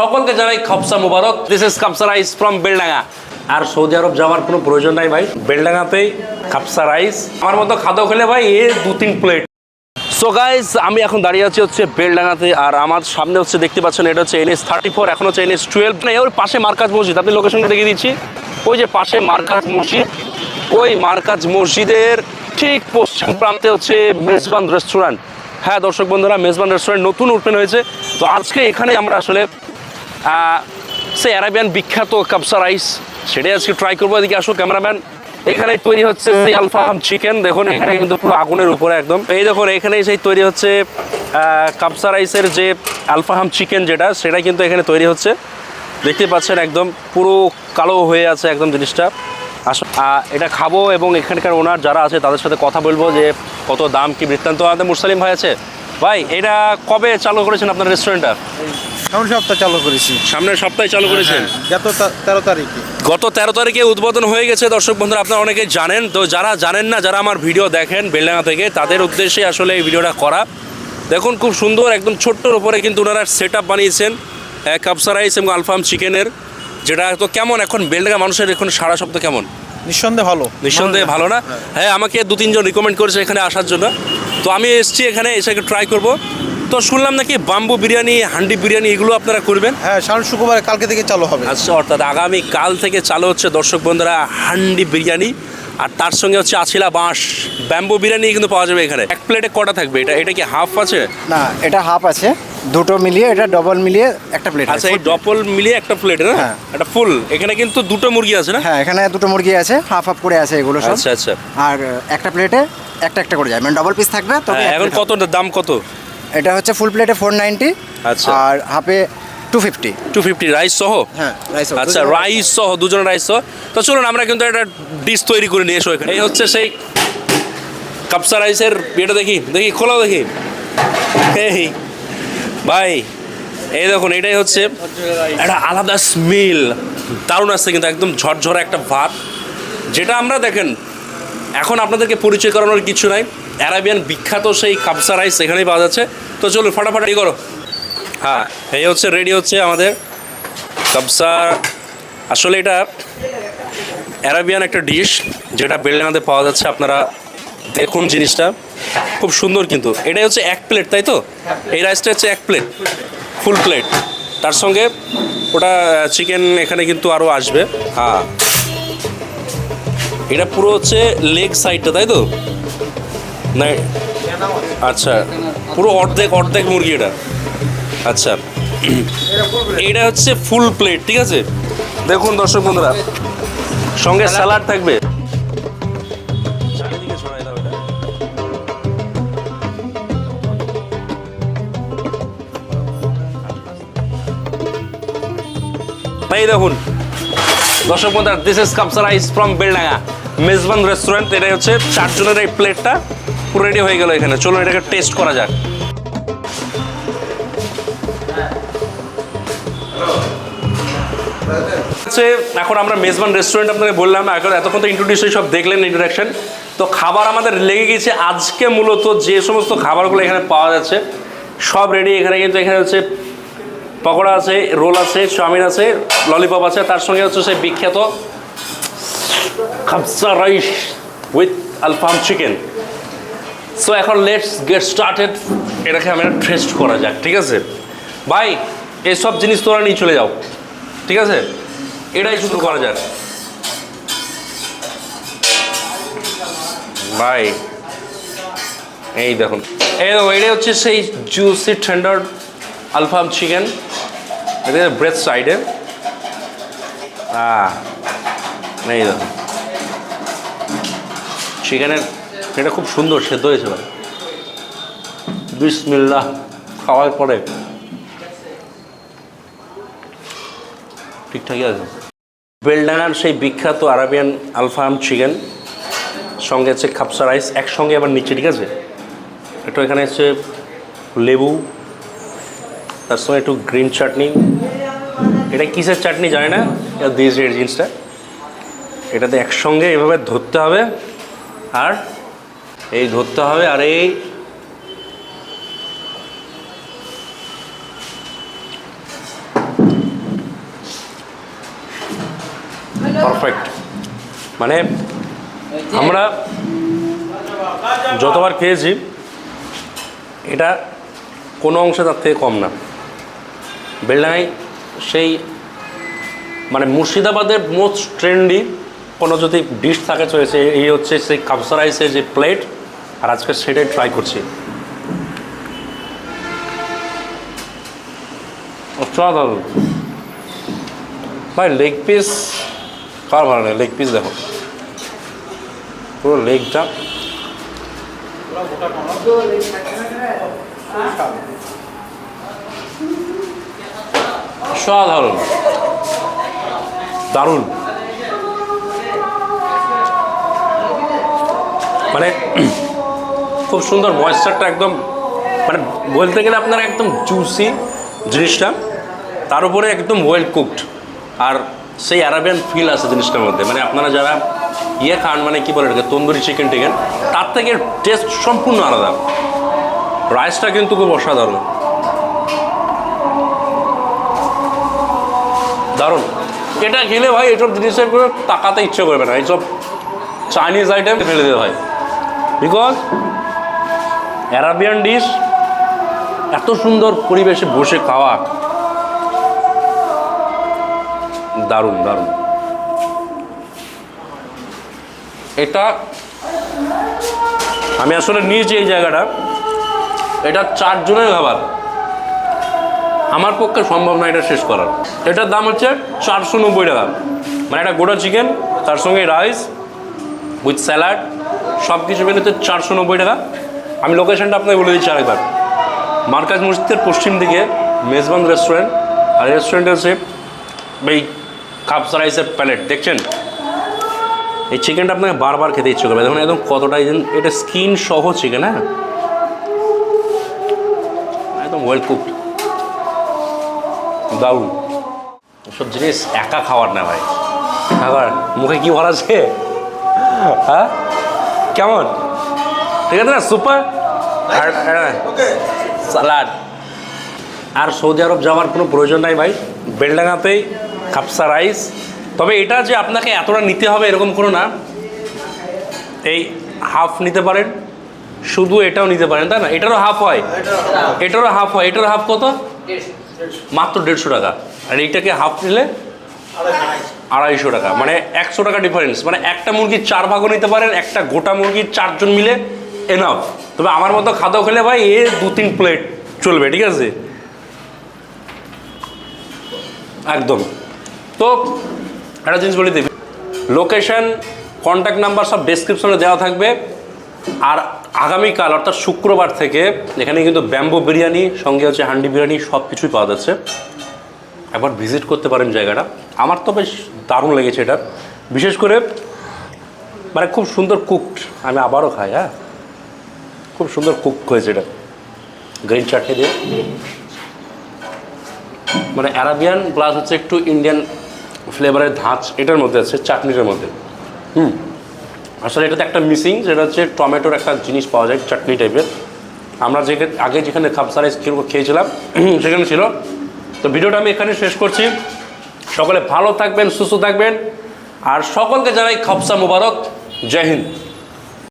সকলকে জানাই খপসা মুবারক। দিস ইজ খাপসা রাইস ফ্রম বেলডাঙ্গা আর সৌদি আরব যাওয়ার কোনো প্রয়োজন নাই ভাই। বেলডাঙ্গাতেই খাপসা রাইস আমার মতো খাদ্য খেলে ভাই এ দু তিন প্লেট সো গাইস আমি এখন দাঁড়িয়ে আছি হচ্ছে বেলডাঙ্গাতে আর আমার সামনে হচ্ছে দেখতে পাচ্ছেন এটা হচ্ছে এনএস থার্টি ফোর এখন হচ্ছে এনএস টুয়েলভ মানে ওর পাশে মার্কাজ মসজিদ। আপনি লোকেশনটা দেখিয়ে দিচ্ছি। ওই যে পাশে মার্কাজ মসজিদ। ওই মার্কাজ মসজিদের ঠিক পশ্চিম প্রান্তে হচ্ছে মেজবান রেস্টুরেন্ট হ্যাঁ দর্শক বন্ধুরা, মেজবান রেস্টুরেন্ট নতুন ওপেন হয়েছে। তো আজকে এখানে আমরা আসলে সে অ্যারাবিয়ান বিখ্যাত কাপসা রাইস। সেটাই আজকে ট্রাই করব, এদিকে আসো ক্যামেরাম্যান এখানে তৈরি হচ্ছে সেই আলফাহাম চিকেন। দেখুন, এখানে কিন্তু পুরো আগুনের উপরে একদম। এই দেখুন এখানে সেই তৈরি হচ্ছে কাপসা রাইসের যে আলফাহাম চিকেন যেটা, সেটা কিন্তু এখানে তৈরি হচ্ছে। দেখতে পাচ্ছেন একদম পুরো কালো হয়ে আছে একদম জিনিসটা। আসো এটা খাব এবং এখানকার ওনার যারা আছে তাদের সাথে কথা বলব যে কত দাম, কি বৃত্তান্ত আমাদের মুরসালিম ভাই আছে? ভাই এটা কবে চালু করেছেন আপনার রেস্টুরেন্টটা সামনের সপ্তাহ চালু করেছি। সামনের সপ্তাহে চালু করেছেন? গত তা- তেরো তারিখে। গত তেরো তারিখে উদ্বোধন হয়ে গেছে দর্শক বন্ধুরা আপনারা অনেকে জানেন তো যারা জানেন না যারা আমার ভিডিও দেখেন বেলডাঙ্গা থেকে তাদের উদ্দেশ্যে আসলে এই ভিডিওটা করা। দেখুন খুব সুন্দর একদম ছোট্টর উপরে কিন্তু ওনারা সেট আপ বানিয়েছেন কাপসা রাইস এবং আলফাম চিকেনের যেটা তো কেমন এখন বেলডাঙ্গা মানুষের এখন সারা শব্দ কেমন? নিঃসন্দেহে ভালো। নিঃসন্দেহে ভালো। না? হ্যাঁ। আমাকে দু তিনজন রিকমেন্ড করেছে এখানে আসার জন্য। তো আমি এসেছি এখানে এসে ট্রাই করব। তো শুনলাম নাকি বাম্বু বিরিয়ানি হান্ডি বিরিয়ানি এগুলো আপনারা করবেন? হ্যাঁ সামনে শুক্রবার কালকে থেকে চালু হবে। আচ্ছা অর্থাৎ আগামী কাল থেকে চালু হচ্ছে দর্শক বন্ধুরা হান্ডি বিরিয়ানি। আর তার সঙ্গে হচ্ছে আছিলা বাঁশ ব্যাম্বো বিরিয়ানি কিন্তু পাওয়া যাবে এখানে। এক প্লেটে কটা থাকবে? এটা এটা কি হাফ আছে? না এটা হাফ আছে। দুটো মিলিয়ে এটা ডবল মিলিয়ে একটা প্লেট আচ্ছা এই ডবল মিলিয়ে একটা প্লেট না? হ্যাঁ। এটা ফুল এখানে কিন্তু দুটো মুরগি আছে না? হ্যাঁ এখানে দুটো মুরগি আছে হাফ হাফ করে আছে এগুলো সব। আচ্ছা আচ্ছা। আর একটা প্লেটে একটা একটা করে যায়। মানে ডবল পিস থাকবে তবে হ্যাঁ, এখন কত? দাম কত? এটা হচ্ছে ফুল প্লেটে ফোর নাইনটি আচ্ছা। আর হাফে two fifty two fifty rice সহ? হ্যাঁ রাইস আচ্ছা রাইস সহ। দুজন রাইস সহ। তো চলুন আমরা কিন্তু একটা ডিশ তৈরি করে নিয়ে এসো এখানে। এই হচ্ছে সেই কাপসা রাইসের ইয়েটা দেখি দেখি খোলাও দেখি। এই ভাই এই দেখুন এটাই হচ্ছে একটা আলাদা স্মেল দারুণ আসছে কিন্তু একদম ঝরঝরা একটা ভাত। যেটা আমরা দেখেন এখন আপনাদেরকে পরিচয় করানোর কিছু নাই। অ্যারাবিয়ান বিখ্যাত সেই কাপসা রাইস এখানেই পাওয়া যাচ্ছে। তো চলুন ফটাফট করো। হ্যাঁ এই হচ্ছে রেডি হচ্ছে আমাদের কাবসা। আসলে এটা অ্যারাবিয়ান একটা ডিশ যেটা বেলডাঙাতে পাওয়া যাচ্ছে, আপনারা দেখুন জিনিসটা। খুব সুন্দর কিন্তু। এটাই হচ্ছে এক প্লেট, তাই তো? এই রাইসটা হচ্ছে এক প্লেট, ফুল প্লেট। তার সঙ্গে ওটা চিকেন এখানে কিন্তু আরও আসবে। হ্যাঁ। এটা পুরো হচ্ছে লেগ সাইডটা, তাই তো? না আচ্ছা। পুরো অর্ধেক অর্ধেক মুরগি এটা। আচ্ছা এটা হচ্ছে ফুল প্লেট ঠিক আছে? দেখুন দর্শক বন্ধুরা সঙ্গে স্যালাড থাকবে। এই দেখুন দর্শক বন্ধুরা this is কাপসা rice from Beldanga Mezban restaurant এটাই হচ্ছে চারজনের এই প্লেটটা পুরো রেডি হয়ে গেল এখানে। চলুন এটাকে টেস্ট করা যাক। হচ্ছে, এখন আমরা মেজবান রেস্টুরেন্ট আপনাকে বললাম, এখন এতক্ষণ তো ইন্ট্রোডিউস সব দেখলেন ইন্ট্রোডাকশন তো খাবার আমাদের লেগে গেছে আজকে মূলত যে সমস্ত খাবারগুলো এখানে পাওয়া যাচ্ছে, সব রেডি এখানে কিন্তু এখানে হচ্ছে পকোড়া আছে, রোল আছে, চাউমিন আছে ললিপপ আছে, তার সঙ্গে হচ্ছে সেই বিখ্যাত খাবসা রাইস উইথ আলফাম চিকেন সো এখন লেটস গেট স্টার্টেড এটাকে আমরা টেস্ট করা যাক, ঠিক আছে? ভাই, এসব জিনিস তোরা নিয়ে চলে যাও, ঠিক আছে? এটাই শুরু করা যাক। ভাই, এই দেখুন। এই দেখো, এটাই হচ্ছে সেই জুসি টেন্ডার আলফাম চিকেন এটা ব্রেথ সাইডে এই দেখুন। চিকেনের এটা খুব সুন্দর, সেদ্ধ হয়েছে ভাই। খাওয়ার পরে। ঠিকঠাকই আছে। বেলডানার সেই বিখ্যাত আরাবিয়ান আলফাম চিকেন, সঙ্গে হচ্ছে খাপসা রাইস, একসঙ্গে আবার নিচে ঠিক আছে? একটু এখানে হচ্ছে লেবু, তার সঙ্গে একটু গ্রিন চাটনি। এটা কিসের চাটনি জানি না, এটা দিয়েছে এই জিনিসটা এটাতে একসঙ্গে এভাবে ধরতে হবে, আর এই ধরতে হবে, আর এই পারফেক্ট। মানে আমরা যতবার খেয়েছি, এটা কোনো অংশে তার থেকে কম না। বেলডাঙায় সেই মানে মুর্শিদাবাদের মোস্ট ট্রেন্ডি কোনো যদি ডিশ থাকে চলেছে এই হচ্ছে সেই কাপসা রাইসের যে প্লেট আর আজকে সেটাই ট্রাই করছি। ভাই লেগ পিস কার ভালো লাগে? লেগ পিস দেখো। পুরো লেগটা। সাধারণ। দারুণ। মানে খুব সুন্দর ময়েশ্চারটা একদম মানে বলতে গেলে আপনার একদম জুসি জিনিসটা। তার উপরে একদম ওয়েল কুকড আর সেই অ্যারাবিয়ান ফিল আছে জিনিসটার মধ্যে। মানে আপনারা যারা ইয়ে খান মানে কী বলে এটাকে, তন্দুরি চিকেন টিকেন, তার থেকে টেস্ট সম্পূর্ণ আলাদা। রাইসটা কিন্তু খুব অসাধারণ। দারুণ। এটা খেলে ভাই, এসব জিনিসের করে তাকাতে ইচ্ছে করবে না। এইসব চাইনিজ আইটেম ফেলে দিতে হয়। বিকজ অ্যারাবিয়ান ডিশ এত সুন্দর পরিবেশে বসে খাওয়া দারুণ দারুণ। এটা আমি আসলে নিয়েছি এই জায়গাটা। এটা চারজনের খাবার। আমার পক্ষে সম্ভব না এটা শেষ করার। এটার দাম হচ্ছে চারশো নব্বই টাকা। মানে একটা গোটা চিকেন, তার সঙ্গে রাইস উইথ স্যালাড সব কিছু মিলে হচ্ছে চারশো নব্বই টাকা। আমি লোকেশনটা আপনাকে বলে দিচ্ছি আরেকবার। মার্কাজ মসজিদের পশ্চিম দিকে মেজবান রেস্টুরেন্ট। আর রেস্টুরেন্টের হচ্ছে এই কাপস রাইসের প্যালেট দেখছেন? এই চিকেনটা আপনাকে বারবার খেতে ইচ্ছে করবে। দেখুন একদম কতটা এটা স্কিন সহ চিকেন হ্যাঁ? একদম ওয়েল কুকড দারুণ। সব জিনিস একা খাওয়ার না ভাই। খাবার মুখে কি ভরা আছে? হ্যাঁ? কেমন? ঠিক আছে না? সুপার সালাড আর সৌদি আরব যাওয়ার কোনো প্রয়োজন নাই ভাই। বেলডাঙাতেই কাপসা রাইস। তবে এটা যে আপনাকে এতটা নিতে হবে এরকম কোনো না। এই হাফ নিতে পারেন। শুধু এটাও নিতে পারেন, তাই না? এটারও হাফ হয়। এটারও হাফ হয়। এটারও হাফ কত? মাত্র দেড়শো টাকা। আর এইটাকে হাফ নিলে আড়াইশো টাকা। মানে একশো টাকা ডিফারেন্স মানে একটা মুরগির চার ভাগও নিতে পারেন, একটা গোটা মুরগির চারজন মিলে এনাফ তবে আমার মতো খাদ্য খেলে ভাই এ দু তিন প্লেট চলবে, ঠিক আছে? একদম। তো একটা জিনিস বলে দেবে লোকেশন কন্ট্যাক্ট নাম্বার সব ডেসক্রিপশনে দেওয়া থাকবে। আর আগামীকাল, অর্থাৎ শুক্রবার থেকে এখানে কিন্তু ব্যাম্বো বিরিয়ানি, সঙ্গে হচ্ছে হান্ডি বিরিয়ানি সব কিছুই পাওয়া যাচ্ছে। একবার ভিজিট করতে পারেন জায়গাটা। আমার তো বেশ দারুণ লেগেছে এটা। বিশেষ করে মানে খুব সুন্দর কুকড আমি আবারও খাই হ্যাঁ? খুব সুন্দর কুক হয়েছে এটা। গ্রিন চাটনি দিয়ে। মানে অ্যারাবিয়ান প্লাস হচ্ছে একটু ইন্ডিয়ান ফ্লেভারের ধাঁচ এটার মধ্যে আছে, চাটনিটার মধ্যে। হুম। আসলে এটাতে একটা মিসিং যেটা হচ্ছে টমেটোর একটা জিনিস পাওয়া যায়, চাটনি টাইপের। আমরা যে আগে যেখানে খাপসা রাইস খেয়েছিলাম, সেখানে ছিল। তো ভিডিওটা আমি এখানে শেষ করছি। সকলে ভালো থাকবেন, সুস্থ থাকবেন। আর সকলকে জানাই খাপসা মুবারক। জয় হিন্দ।